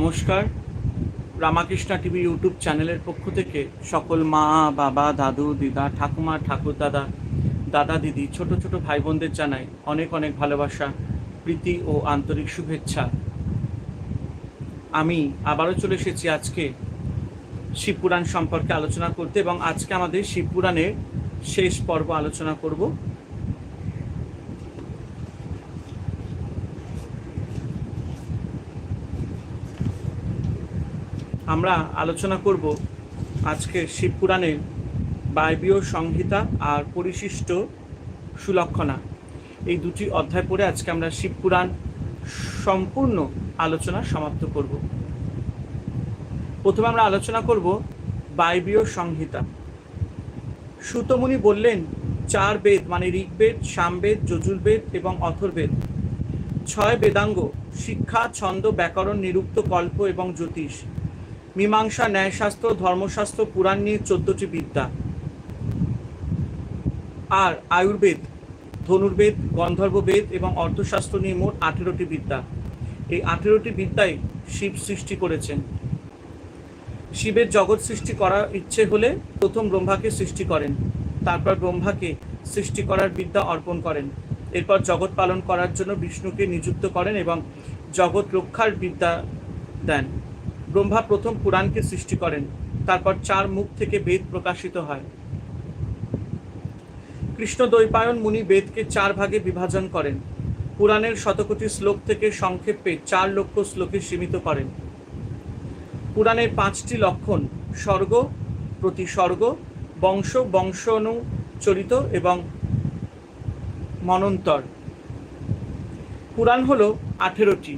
নমস্কার। Ramakrishna TV YouTube চ্যানেলের পক্ষ থেকে সকল মা, বাবা, দাদু, দিদা, ঠাকুমা, ঠাকুর দাদা দাদা, দিদি, ছোট ছোট ভাই বোনদের জানাই অনেক অনেক ভালোবাসা, প্রীতি ও আন্তরিক শুভেচ্ছা। আমি আবারও চলে এসেছি আজকে শিবপুরাণ সম্পর্কে আলোচনা করতে এবং আজকে আমাদের শিবপুরাণের শেষ পর্ব আলোচনা করব। আমরা আলোচনা করব আজকে শিবপুরাণের বায়বীয় সংহিতা আর পরিশিষ্ট সুলক্ষণা। এই দুটি অধ্যায় পড়ে আজকে আমরা শিবপুরাণ সম্পূর্ণ আলোচনা সমাপ্ত করব। প্রথমে আমরা আলোচনা করব বায়বীয় সংহিতা। সুতমুনি বললেন, চার বেদ মানে ঋগ্বেদ, সামবেদ, যজুর্বেদ এবং অথর্বেদ। ছয় বেদাঙ্গ, শিক্ষা, ছন্দ, ব্যাকরণ, নিরুক্ত কল্প এবং জ্যোতিষ। মীমাংসা ন্যায়শাস্ত্র ধর্মশাস্ত্র পুরাণ নিয়ে চোদ্দটি বিদ্যা। আর আয়ুর্বেদ, ধনুর্বেদ, গন্ধর্ববেদ এবং অর্থশাস্ত্র নিয়ে মোট আঠেরোটি বিদ্যা। এই আঠেরোটি বিদ্যায় শিব সৃষ্টি করেছেন। শিবের জগৎ সৃষ্টি করার ইচ্ছে হলে প্রথম ব্রহ্মাকে সৃষ্টি করেন। তারপর ব্রহ্মাকে সৃষ্টি করার বিদ্যা অর্পণ করেন। এরপর জগৎ পালন করার জন্য বিষ্ণুকে নিযুক্ত করেন এবং জগৎ রক্ষার বিদ্যা দেন। ব্রহ্মা প্রথম পুরাণকে সৃষ্টি করেন, তারপর চার মুখ থেকে বেদ প্রকাশিত হয়। কৃষ্ণ দ্বৈপায়ন মুনি বেদকে চার ভাগে বিভাজন করেন। পুরাণের শতকোটি শ্লোক থেকে সংক্ষেপে চার লক্ষ শ্লোকে সীমিত করেন। পুরাণের পাঁচটি লক্ষণ স্বর্গ, প্রতিস্বর্গ, বংশ বংশানুচরিত এবং মনন্তর। পুরাণ হল আঠেরোটি।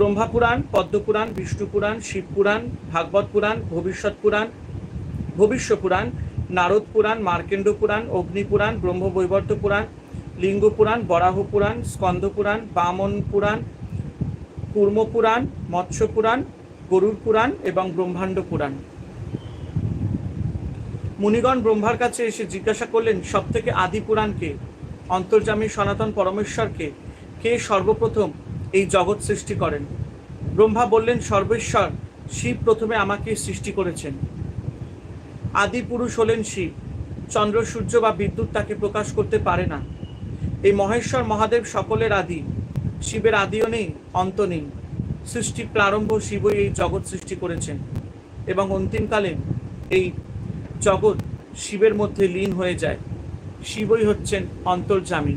ব্রহ্মা পুরাণ পদ্মপুরাণ বিষ্ণু পুরাণ, শিব পুরাণ, ভাগবত পুরাণ, ভবিষ্যৎ পুরাণ, ভবিষ্য পুরাণ, নারদ পুরাণ, মার্কেন্ড পুরাণ, অগ্নি পুরাণ ব্রহ্মবৈবর্ত পুরাণ, লিঙ্গ পুরাণ, বরাহ পুরাণ, স্কন্দ পুরাণ, বামন পুরাণ, কুর্ম পুরাণ, মৎস্য পুরাণ, গরুর পুরাণ এবং ব্রহ্মাণ্ড পুরাণ। মুনিগণ ব্রহ্মার কাছে এসে জিজ্ঞাসা করলেন সব থেকে আদি পুরাণকে অন্তর্জামী সনাতন পরমেশ্বরকে কে সর্বপ্রথম? এই জগৎ সৃষ্টি করেন। ব্রহ্মা বললেন, সর্বেশ্বর, শিব প্রথমে আমাকে সৃষ্টি করেছেন। আদি পুরুষ হলেন শিব। চন্দ্র, সূর্য বা বিদ্যুৎ তাকে প্রকাশ করতে পারে না। এই মহেশ্বর, মহাদেব সকলের আদি। শিবের আদিও নেই, অন্ত নেই। সৃষ্টি প্রারম্ভ শিবই এই জগৎ সৃষ্টি করেছেন। এবং অন্তিমকালে এই জগৎ শিবের মধ্যে লীন হয়ে যায়। শিবই হচ্ছেন অন্তর্জামী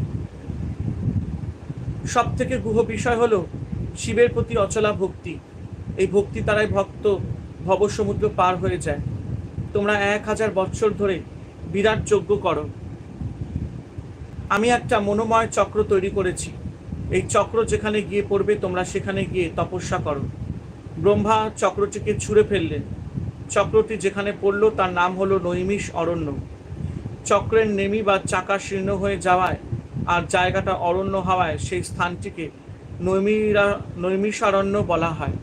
সব থেকে গুহ বিষয় হলো শিবের প্রতি অচলা ভক্তি। এই ভক্তি দ্বারাই ভক্ত ভবসমুদ্র পার হয়ে যায়। তোমরা এক হাজার বৎসর ধরে বিরাট যজ্ঞ করো। আমি একটা মনোময় চক্র তৈরি করেছি। এই চক্র যেখানে গিয়ে পড়বে তোমরা সেখানে গিয়ে তপস্যা করো। ব্রহ্মা চক্রটিকে ছুঁড়ে ফেললেন। চক্রটি যেখানে পড়ল তার নাম হলো নৈমিষ অরণ্য। চক্রের নেমি বা চাকা শীর্ণ হয়ে যাওয়ায় আর জায়গাটা অরণ্য হওয়ায় সেই স্থানটিকে নৈমিরা, নৈমিষারণ্য বলা হয়।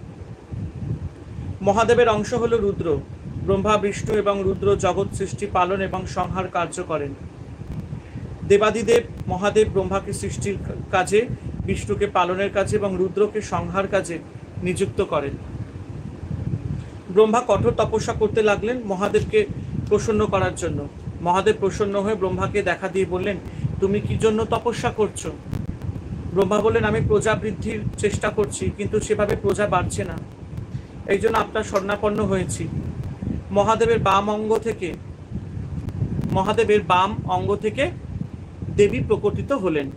মহাদেবের অংশ হল রুদ্র। ব্রহ্মা, বিষ্ণু এবং রুদ্র জগৎ সৃষ্টি, পালন এবং সংহার কার্য করেন। দেবাদিদেব, মহাদেব ব্রহ্মাকে সৃষ্টির কাজে, বিষ্ণুকে পালনের কাজে এবং রুদ্রকে সংহার কাজে নিযুক্ত করেন। ব্রহ্মা কঠোর তপস্যা করতে লাগলেন মহাদেবকে প্রসন্ন করার জন্য। মহাদেব প্রসন্ন হয়ে ব্রহ্মাকে দেখা দিয়ে বললেন তুমি কি জন্য তপস্যা করছ? ব্রহ্মা বললেন, আমি প্রজা বৃদ্ধির চেষ্টা করছি, কিন্তু সেভাবে প্রজা বাড়ছে না। এই জন্য আপনার স্বর্ণাপন্ন হয়েছি। মহাদেবের বাম অঙ্গ থেকে, মহাদেবের বাম অঙ্গ থেকে দেবী প্রকটিত হলেন।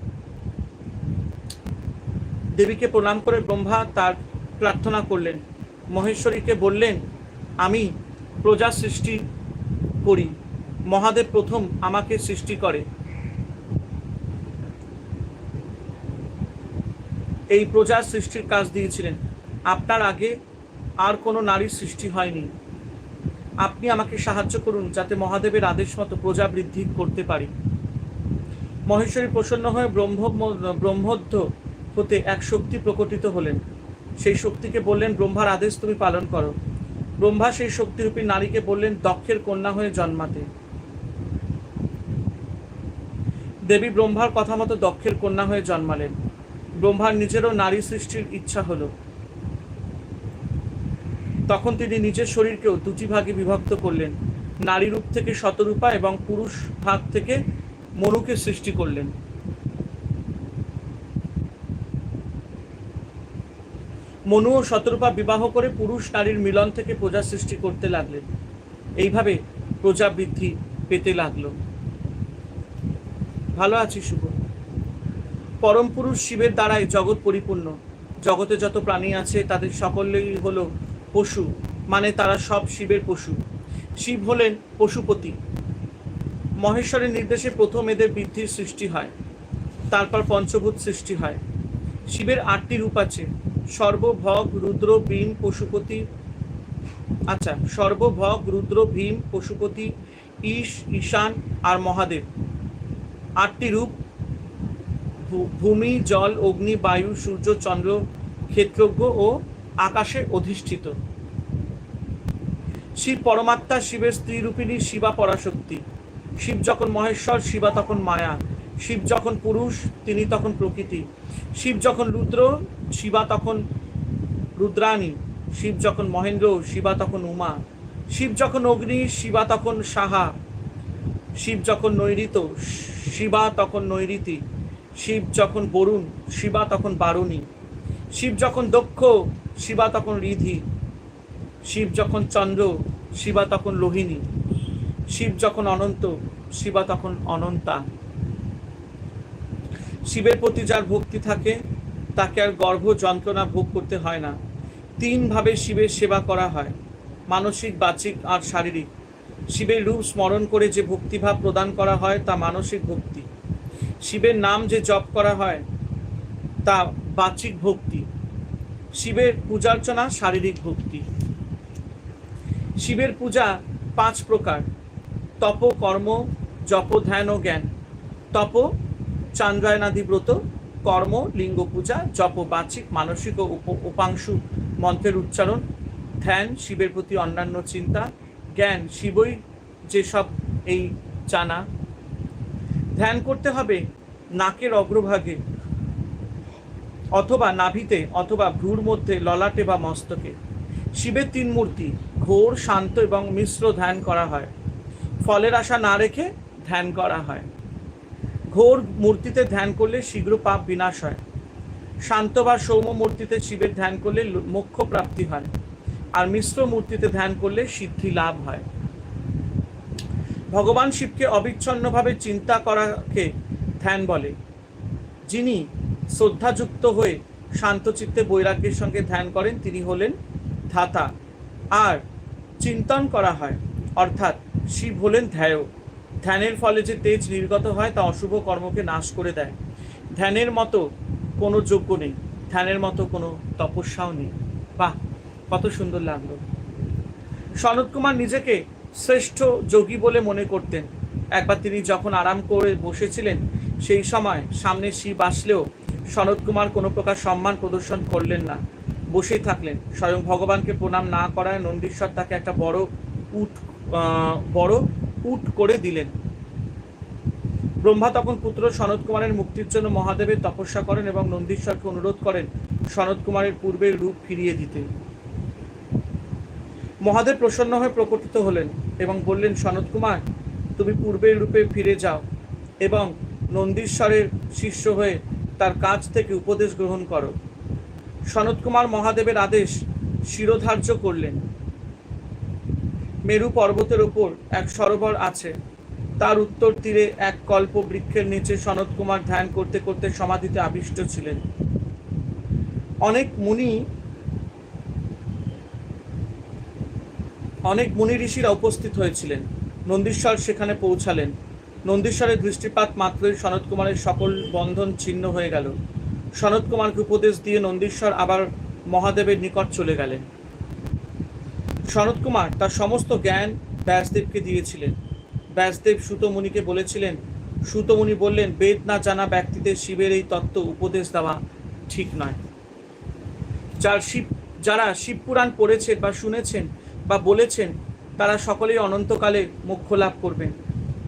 দেবীকে প্রণাম করে ব্রহ্মা তার প্রার্থনা করলেন। মহেশ্বরীকে বললেন, আমি প্রজা সৃষ্টি করি। মহাদেব প্রথম আমাকে সৃষ্টি করে। এই প্রজার সৃষ্টির কাজ দিয়েছিলেন। আপনার আগে আর কোনো নারীর সৃষ্টি হয়নি। আপনি আমাকে সাহায্য করুন যাতে মহাদেবের আদেশ মতো প্রজা বৃদ্ধি করতে পারি। মহেশ্বরী প্রসন্ন হয়ে ব্রহ্ম ব্রহ্মধ্য হতে এক শক্তি প্রকটিত হলেন। সেই শক্তিকে বললেন, ব্রহ্মার আদেশ তুমি পালন করো। ব্রহ্মা সেই শক্তিরূপী নারীকে বললেন, দক্ষের কন্যা হয়ে জন্মাতে। দেবী ব্রহ্মার কথা মতো দক্ষের কন্যা হয়ে জন্মালেন। ব্রহ্মার নিজেরও নারী সৃষ্টির ইচ্ছা হলো। তখন তিনি নিজের শরীরকেও দুটি ভাগে বিভক্ত করলেন। নারী রূপ থেকে শতরূপা এবং পুরুষ ভাগ থেকে মনুকে সৃষ্টি করলেন। মনু ও শতরূপা বিবাহ করে পুরুষ নারীর মিলন থেকে প্রজা সৃষ্টি করতে লাগলেন। এইভাবে প্রজা বৃদ্ধি পেতে লাগল। ভালো আছি শুভ। পরম পুরুষ শিবের দ্বারাই জগৎ পরিপূর্ণ। জগতে যত প্রাণী আছে, তাদের সকলেই হলো পশু মানে তারা সব শিবের পশু। শিব হলেন পশুপতি। মহেশ্বরের নির্দেশে প্রথম এদের বৃদ্ধির সৃষ্টি হয়। তারপর পঞ্চভূত সৃষ্টি হয়। শিবের আটটি রূপ আছে। সর্বভগ রুদ্র, ভীম, পশুপতি। আচ্ছা সর্বভগ রুদ্র, ভীম, পশুপতি, ঈশ, ঈশান আর মহাদেব। আটটি রূপ ভূমি, জল, অগ্নি, বায়ু, সূর্য, চন্দ্র, ক্ষেত্রজ্ঞ ও আকাশে অধিষ্ঠিত। শিব পরমাত্মা, শিবের স্ত্রী রূপিণী শিবা পরাশক্তি। শিব যখন মহেশ্বর, শিবা তখন মায়া। শিব যখন পুরুষ, তিনি তখন প্রকৃতি। শিব যখন রুদ্র, শিবা তখন রুদ্রাণী। শিব যখন মহেন্দ্র, শিবা তখন উমা। শিব যখন অগ্নি, শিবা তখন সাহা। শিব যখন নৈরিত শিবা তখন নৈরিতি শিব যখন বরুণ, শিবা তখন বারুণী। শিব যখন দক্ষ, শিবা তখন রিধি। শিব যখন চন্দ্র, শিবা তখন লোহিনী শিব যখন অনন্ত, শিবা তখন অনন্তা। শিবের প্রতি যার ভক্তি থাকে, তাকে আর গর্ভ যন্ত্রণা ভোগ করতে হয় না। তিনভাবে শিবের সেবা করা হয়, মানসিক বাচিক আর শারীরিক। শিবের রূপ স্মরণ করে যে ভক্তিভাব প্রদান করা হয়, তা মানসিক ভক্তি। শিবের নাম যে জপ করা হয়, তা বাচিক ভক্তি। শিবের পূজার্চনা শারীরিক ভক্তি। শিবের পূজা পাঁচ প্রকার। তপ, কর্ম, জপ, ধ্যান ও জ্ঞান। তপ চান্দ্রায়নাদি ব্রত কর্ম, লিঙ্গ পূজা, জপ বাচিক মানসিক ও উপ- উপাংশু মন্ত্রের উচ্চারণ। ধ্যান, শিবের প্রতি অন্যান্য চিন্তা। জ্ঞান, শিবই যেসব এই জানা ধ্যান করতে হবে নাকের অগ্রভাগে অথবা নাভিতে অথবা ভ্রুর মধ্যে ললাটে বা মস্তকে। শিবের তিন মূর্তি, ঘোর, শান্ত এবং মিশ্র ধ্যান করা হয়। ফলের আশা না রেখে ধ্যান করা হয়। ঘোর মূর্তিতে ধ্যান করলে শীঘ্র পাপ বিনাশ হয়। শান্ত বা সৌম্য মূর্তিতে শিবের ধ্যান করলে মোক্ষ প্রাপ্তি হয়। আর মিশ্র মূর্তিতে ধ্যান করলে সিদ্ধি লাভ হয়। ভগবান শিবকে অবিচ্ছন্নভাবে চিন্তা করাকে ধ্যান বলে। যিনি শ্রদ্ধাযুক্ত হয়ে শান্তচিত্তে বৈরাগ্যের সঙ্গে ধ্যান করেন, তিনি হলেন ধাতা। আর চিন্তন করা হয়, অর্থাৎ শিব হলেন ধ্যায়। ধ্যানের ফলে যে তেজ নির্গত হয়, তা অশুভ কর্মকে নাশ করে দেয়। ধ্যানের মতো কোনো যোগ্য নেই, ধ্যানের মতো কোনো তপস্যাও নেই। বাহ, কত সুন্দর লাগল। সনত কুমার নিজেকে শ্রেষ্ঠ যোগী বলে মনে করতেন। একবার তিনি যখন আরাম করে বসেছিলেন, সেই সময় সামনে শিব আসলেও সনত কুমার কোনো প্রকার সম্মান প্রদর্শন করলেন না। বসেই থাকলেন। স্বয়ং ভগবানকে প্রণাম না করায় নন্দীশ্বর তাকে একটা বড় উট বড় উট করে দিলেন। ব্রহ্মা তখন পুত্র সনত কুমারের মুক্তির জন্য মহাদেবের তপস্যা করেন এবং নন্দীশ্বরকে অনুরোধ করেন সনত কুমারের পূর্বের রূপ ফিরিয়ে দিতে। মহাদেব প্রসন্ন হয়ে প্রকটিত হলেন এবং বললেন সনত কুমার, তুমি পূর্বের রূপে ফিরে যাও এবং নন্দীশ্বরের শিষ্য হয়ে তার কাছ থেকে উপদেশ গ্রহণ করো। সনত কুমার মহাদেবের আদেশ শিরোধার্য করলেন। মেরু পর্বতের ওপর এক সরোবর আছে। তার উত্তর তীরে এক কল্প বৃক্ষের নিচে সনত কুমার ধ্যান করতে করতে সমাধিতে আবিষ্ট ছিলেন। অনেক মুনি অনেক মুনি ঋষিরা উপস্থিত হয়েছিলেন। নন্দীশ্বর সেখানে পৌঁছালেন। নন্দীশ্বরের দৃষ্টিপাত মাত্রই সনত কুমারের সকল বন্ধন ছিন্ন হয়ে গেল। সনত কুমারকে উপদেশ দিয়ে নন্দীশ্বর আবার মহাদেবের নিকট চলে গেলেন। সনত কুমার তার সমস্ত জ্ঞান ব্যাসদেবকে দিয়েছিলেন। ব্যাসদেব সুতমুনিকে বলেছিলেন, সুতমুনি বললেন, বেদ না জানা ব্যক্তিদের শিবের এই তত্ত্ব উপদেশ দেওয়া ঠিক নয়। যার শিব, যারা শিবপুরাণ পড়েছেন বা শুনেছেন বা বলেছেন, তারা সকলেই অনন্তকালে মোক্ষ লাভ করবেন।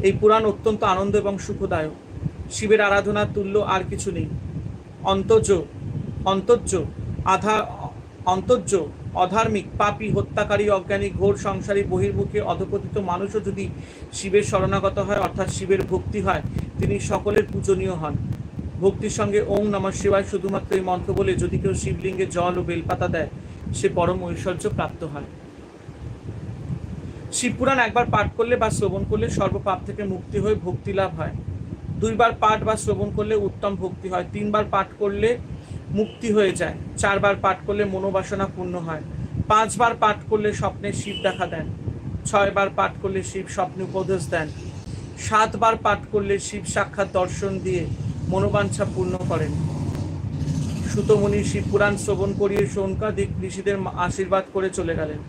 এই পুরাণ অত্যন্ত আনন্দ এবং সুখদায়ক। শিবের আরাধনার তুল্য আর কিছু নেই। অন্তর্য অন্তর্য, আধা, অন্তর্য, অধার্মিক পাপী, হত্যাকারী, অজ্ঞানী, ঘোর সংসারী, বহির্মুখী, অধপতিত মানুষও যদি শিবের শরণাগত হয়, অর্থাৎ শিবের ভক্তি হয়, তিনি সকলের পূজনীয় হন। ভক্তির সঙ্গে ওম নমঃ শিবায় শুধুমাত্র এই মন্ত্র বলে যদি কেউ শিবলিঙ্গে জল ও বেলপাতা দেয়, সে পরম ঐশ্বর্য প্রাপ্ত হয়। শিবপুরাণ একবার পাঠ করলে বা শ্রবণ করলে সর্বপাপ থেকে মুক্তি হয়ে ভক্তি লাভ হয়। দুইবার পাঠ বা শ্রবণ করলে উত্তম ভক্তি হয়। তিনবার পাঠ করলে মুক্তি হয়ে যায়। চারবার পাঠ করলে মনোবাসনা পূর্ণ হয়। পাঁচবার পাঠ করলে স্বপ্নে শিব দেখা দেন। ছয়বার পাঠ করলে শিব স্বপ্নে উপদেশ দেন। সাতবার পাঠ করলে শিব সাক্ষাৎ দর্শন দিয়ে মনোবাঞ্ছা পূর্ণ করেন। সুতমণি শিব পুরাণ শ্রবণ করিয়ে শোনকাদিক ঋষিদের আশীর্বাদ করে চলে গেলেন।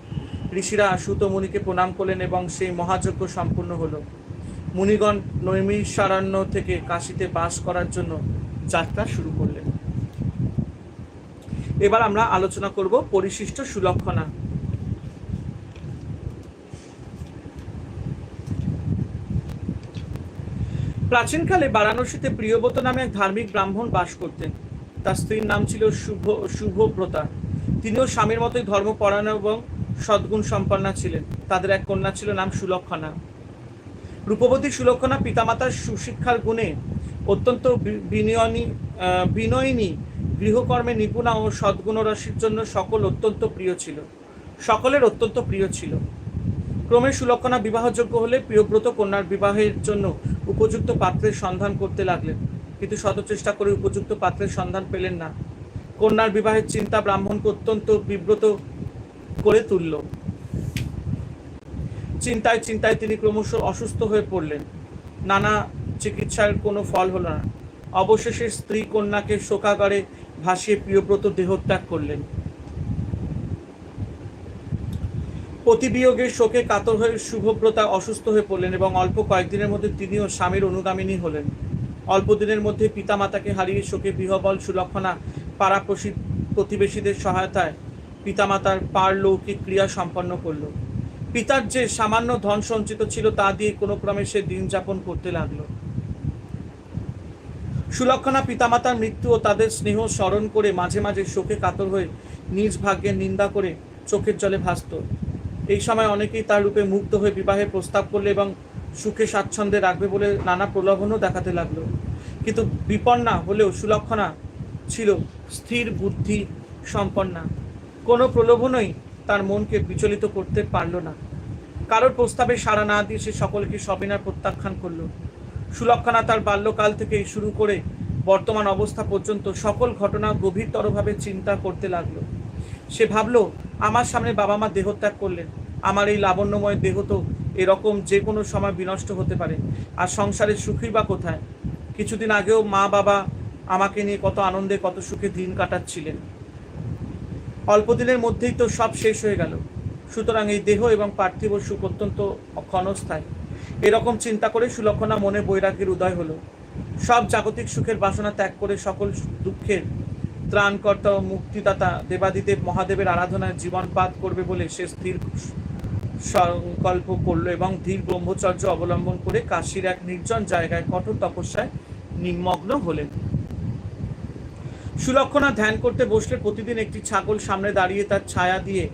ঋষিরা সুতমুনিকে প্রণাম করলেন এবং সেই মহাযজ্ঞ সম্পূর্ণ হলো। মুনিগণ নৈমিষারণ্য থেকে কাশীতে বাস করার জন্য যাত্রা শুরু করলেন। এবার আমরা আলোচনা করব পরিশিষ্ট সুলক্ষণা। প্রাচীনকালে বারাণসীতে প্রিয়ব্রত নামে এক ধার্মিক ব্রাহ্মণ বাস করতেন। তার স্ত্রীর নাম ছিল শুভ শুভব্রতা। তিনিও স্বামীর মতোই ধর্মপরায়ণ এবং সদ্গুণ সম্পন্না ছিলেন। তাদের এক কন্যা ছিল নাম সুলক্ষণা। রূপবতী সুলক্ষণা পিতামাতার সুশিক্ষার গুণে অত্যন্ত বিনয়নী বিনয়িনী গৃহকর্মে নিপুণা ও সদ্গুণরাশির জন্য সকল অত্যন্ত প্রিয় ছিল। সকলের অত্যন্ত প্রিয় ছিল। ক্রমে সুলক্ষণা বিবাহযোগ্য হলে প্রিয়ব্রত কন্যার বিবাহের জন্য উপযুক্ত পাত্রের সন্ধান করতে লাগলেন। কিন্তু শত চেষ্টা করে উপযুক্ত পাত্রের সন্ধান পেলেন না। কন্যার বিবাহের চিন্তা ব্রাহ্মণকে অত্যন্ত বিব্রত করে তুলল। চিন্তায় চিন্তায় তিনি ক্রমশ অসুস্থ হয়ে পড়লেন। নানা চিকিৎসার কোনো ফল হলো না। অবশেষে স্ত্রী কন্যাকে শোকাগারে ভাসিয়ে প্রিয়ব্রত দেহত্যাগ করলেন। প্রতিবিয়োগের শোকে কাতর হয়ে শুভব্রতা অসুস্থ হয়ে পড়লেন এবং অল্প কয়েকদিনের মধ্যে তিনিও স্বামীর অনুগামিনী হলেন। অল্প দিনের মধ্যে পিতামাতাকে হারিয়ে শোকে বিহবল সুলক্ষণা পাড়া প্রতিবেশীদের সহায়তায় পিতামাতার পারলৌকিক ক্রিয়া সম্পন্ন করল। পিতার যে সামান্য ধন সঞ্চিত ছিল তা দিয়ে কোনো ক্রমে সে দিন যাপন করতে লাগল। সুলক্ষণা পিতামাতার মৃত্যু ও তাদের স্নেহ স্মরণ করে মাঝে মাঝে শোকে কাতর হয়ে নিজ ভাগ্যের নিন্দা করে চোখের জলে ভাসত। এই সময় অনেকেই তার রূপে মুগ্ধ হয়ে বিবাহের প্রস্তাব করলে এবং সুখে স্বাচ্ছন্দ্যে রাখবে বলে নানা প্রলোভনও দেখাতে লাগল। কিন্তু বিপন্না হলেও সুলক্ষণা ছিল স্থির বুদ্ধি সম্পন্না। কোনো প্রলোভনই তার মনকে বিচলিত করতে পারল না। কারোর প্রস্তাবে সাড়া না দিয়ে সে সকলকে সবিনার প্রত্যাখ্যান করল। সুলক্ষণা তার বাল্যকাল থেকেই শুরু করে বর্তমান অবস্থা পর্যন্ত সকল ঘটনা গভীরতরভাবে চিন্তা করতে লাগল। সে ভাবল, আমার সামনে বাবা মা দেহত্যাগ করলেন। আমার এই লাবণ্যময় দেহ তো এরকম যে কোনো সময় বিনষ্ট হতে পারে। আর সংসারে সুখী বা কোথায়? কিছুদিন আগেও মা বাবা আমাকে নিয়ে কত আনন্দে, কত সুখে দিন কাটাচ্ছিলেন। অল্প দিনের মধ্যেই তো সব শেষ হয়ে গেল। সুতরাং এই দেহ এবং পার্থিব সুখ অত্যন্ত ক্ষণস্থায়ী। এরকম চিন্তা করে সুলক্ষণা মনে বৈরাগ্যের উদয় হলো। সব জাগতিক সুখের বাসনা ত্যাগ করে সকল দুঃখের ত্রাণকর্তা ও মুক্তিদাতা দেবাদিদেব মহাদেবের আরাধনায় জীবনপাত করবে বলে সে স্থির সংকল্প করল এবং ধীর ব্রহ্মচর্য অবলম্বন করে কাশীর এক নির্জন জায়গায় কঠোর তপস্যায় নিমগ্ন হলেন। সুলক্ষণা ধ্যান করতে বসলে প্রতিদিন একটি ছাগল সামনে দাঁড়িয়ে তার ছায়া দিয়ে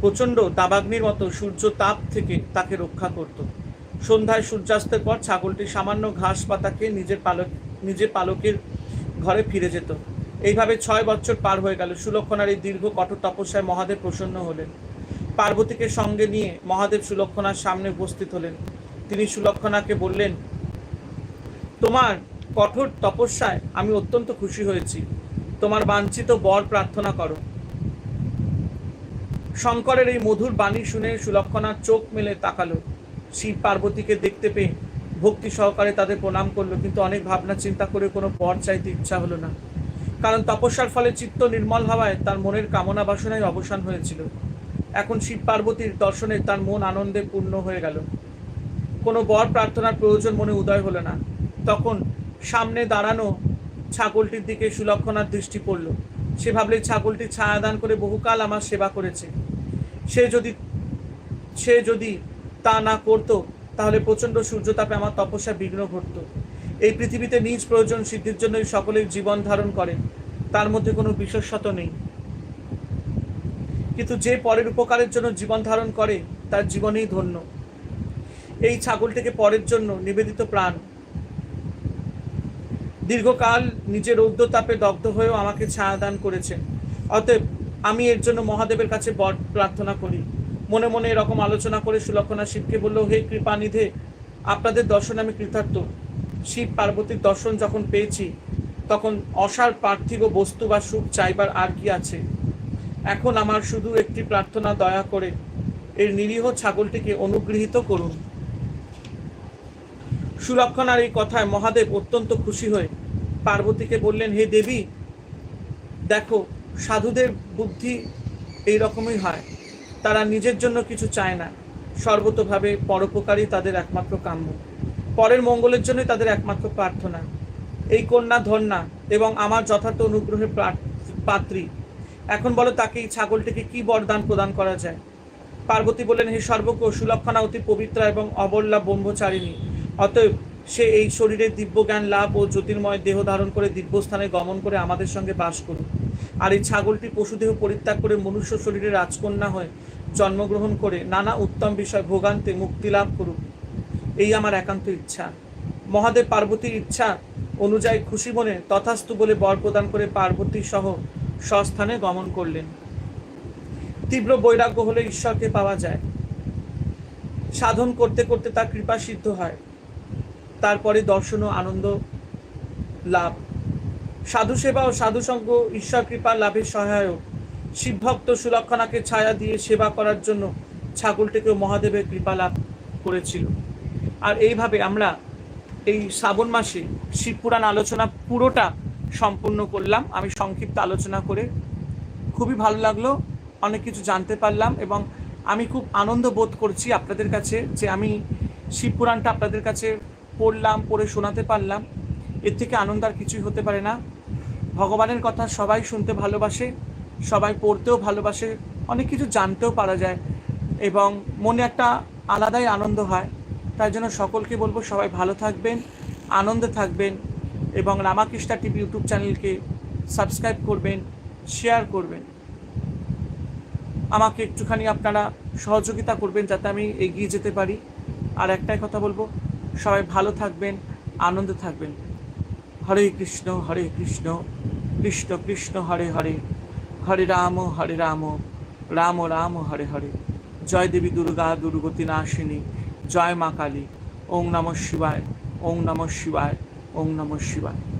প্রচণ্ড দাবাগ্নির মতো সূর্য তাপ থেকে তাকে রক্ষা করত। সন্ধ্যায় সূর্যাস্তের পর ছাগলটি সামান্য ঘাস পাতাকে নিজের পালক নিজের পালকের ঘরে ফিরে যেত। এইভাবে ছয় বছর পার হয়ে গেল। সুলক্ষণার এই দীর্ঘ কঠোর তপস্যায় মহাদেব প্রসন্ন হলেন। পার্বতীকে সঙ্গে নিয়ে মহাদেব সুলক্ষণার সামনে উপস্থিত হলেন। তিনি সুলক্ষণাকে বললেন, তোমার কঠোর তপস্যায় আমি অত্যন্ত খুশি হয়েছি। তোমার বাঞ্ছিত বর প্রার্থনা করো। শঙ্করের এই মধুর বাণী শুনে সুলক্ষণার চোখ মেলে তাকালো। শিব পার্বতীকে দেখতে পেয়ে ভক্তি সহকারে তাদের প্রণাম করল, কিন্তু অনেক ভাবনা চিন্তা করে কোনো পর চাইতে ইচ্ছা হলো না। কারণ তপস্যার ফলে চিত্ত নির্মল হওয়ায় তার মনের কামনা বাসনায় অবসান হয়েছিল। এখন শিব পার্বতীর দর্শনে তার মন আনন্দে পূর্ণ হয়ে গেল। কোনো বর প্রার্থনার প্রয়োজন মনে উদয় হলো না। তখন সামনে দাঁড়ানো ছাগলটির দিকে সুলক্ষণার দৃষ্টি পড়ল। সে ভাবলে, ছাগলটি ছায়াদান করে বহুকাল আমার সেবা করেছে। সে যদি সে যদি তা না করতো, তাহলে প্রচণ্ড সূর্যতাপে আমার তপস্যা বিঘ্ন ঘটত। এই পৃথিবীতে নিজ প্রয়োজন সিদ্ধির জন্যই সকলেই জীবন ধারণ করে তার মধ্যে কোনো বিশেষত নেই। কিন্তু যে পরের উপকারের জন্য জীবন ধারণ করে, তার জীবনেই ধন্য। এই ছাগলটিকে পরের জন্য নিবেদিত প্রাণ দীর্ঘকাল নিজের রৌদ্রতাপে দগ্ধ হয়েও আমাকে ছায়া দান করেছেন। অতএব আমি এর জন্য মহাদেবের কাছে বর প্রার্থনা করি। মনে মনে এরকম আলোচনা করে সুলক্ষণা শিবকে বলল, হে কৃপানিধে, আপনাদের দর্শনে আমি কৃতার্থ। শিব পার্বতীর দর্শন যখন পেয়েছি, তখন অসার পার্থিব বস্তু বা সুখ চাইবার আর কি আছে? এখন আমার শুধু একটি প্রার্থনা, দয়া করে এর নিরীহ ছাগলটিকে অনুগৃহীত করুন। সুলক্ষণার এই কথায় মহাদেব অত্যন্ত খুশি হয়ে পার্বতীকে বললেন, হে দেবী, দেখো, সাধুদের বুদ্ধি এই রকমই হয়। তারা নিজের জন্য কিছু চায় না। সর্বতভাবে পরোপকারী তাদের একমাত্র কাম্য। পরের মঙ্গলের জন্যই তাদের একমাত্র প্রার্থনা। এই কন্যা ধন্যা এবং আমার যথার্থ অনুগ্রহের প্রার্থ- পাত্রী। এখন বলো, তাকে এই ছাগলটিকে কি বরদান প্রদান করা যায়? পার্বতী বললেন, হে সর্বজ্ঞ সুলক্ষণা অতি পবিত্রা এবং অবল্লা ব্রহ্মচারিণী। অতএব সে এই শরীরে দিব্য জ্ঞান লাভ ও জ্যোতির্ময় দেহ ধারণ করে দিব্যস্থানে গমন করে আমাদের সঙ্গে বাস করুক আর এই ছাগলটি পশুদেহ পরিত্যাগ করে মনুষ্য শরীরে রাজকন্যা হয়ে জন্মগ্রহণ করে নানা উত্তম বিষয় ভোগান্তে মুক্তি লাভ করুক। এই আমার একান্ত ইচ্ছা। মহাদেব পার্বতীর ইচ্ছা অনুযায়ী খুশি মনে তথাস্তু বলে বর প্রদান করে পার্বতী সহ স্বস্থানে গমন করলেন। তীব্র বৈরাগ্য হলে ঈশ্বরকে পাওয়া যায়। সাধন করতে করতে তার কৃপা সিদ্ধ হয়। তারপরে দর্শন ও আনন্দ লাভ। সাধু সেবা ও সাধু সঙ্গ, ঈশ্বর কৃপা লাভের সহায়ক। শিবভক্ত সুলক্ষণাকে ছায়া দিয়ে সেবা করার জন্য ছাগলটিকেও মহাদেবের কৃপা লাভ করেছিল। আর এইভাবে আমরা এই শ্রাবণ মাসে শিবপুরাণ আলোচনা পুরোটা সম্পূর্ণ করলাম। আমি সংক্ষিপ্ত আলোচনা করে খুবই ভালো লাগল, অনেক কিছু জানতে পারলাম এবং আমি খুব আনন্দ বোধ করছি আপনাদের কাছে যে আমি শিবপুরাণটা আপনাদের কাছে পড়লাম, পড়ে শোনাতে পারলাম। এর থেকে আনন্দ আর কিছুই হতে পারে না। ভগবানের কথা সবাই শুনতে ভালোবাসে, সবাই পড়তেও ভালোবাসে, অনেক কিছু জানতেও পারা যায় এবং মনে একটা আলাদাই আনন্দ হয়। তাই জন্য সকলকে বলব, সবাই ভালো থাকবেন, আনন্দে থাকবেন এবং রামাকৃষ্ণা টিভি ইউটিউব চ্যানেলকে সাবস্ক্রাইব করবেন, শেয়ার করবেন। আমাকে একটুখানি আপনারা সহযোগিতা করবেন যাতে আমি এগিয়ে যেতে পারি। আর একটাই কথা বলব সবাই ভালো থাকবেন, আনন্দ থাকবেন। হরে কৃষ্ণ হরে কৃষ্ণ কৃষ্ণ কৃষ্ণ, হরে হরে হরে রাম হরে রাম রাম রাম, হরে হরে। জয় দেবী দুর্গা দুর্গতি নাশিনী, জয় মা কালী, ওং নম শিবায়, ওং নম শিবায়, ওং নম শিবায়।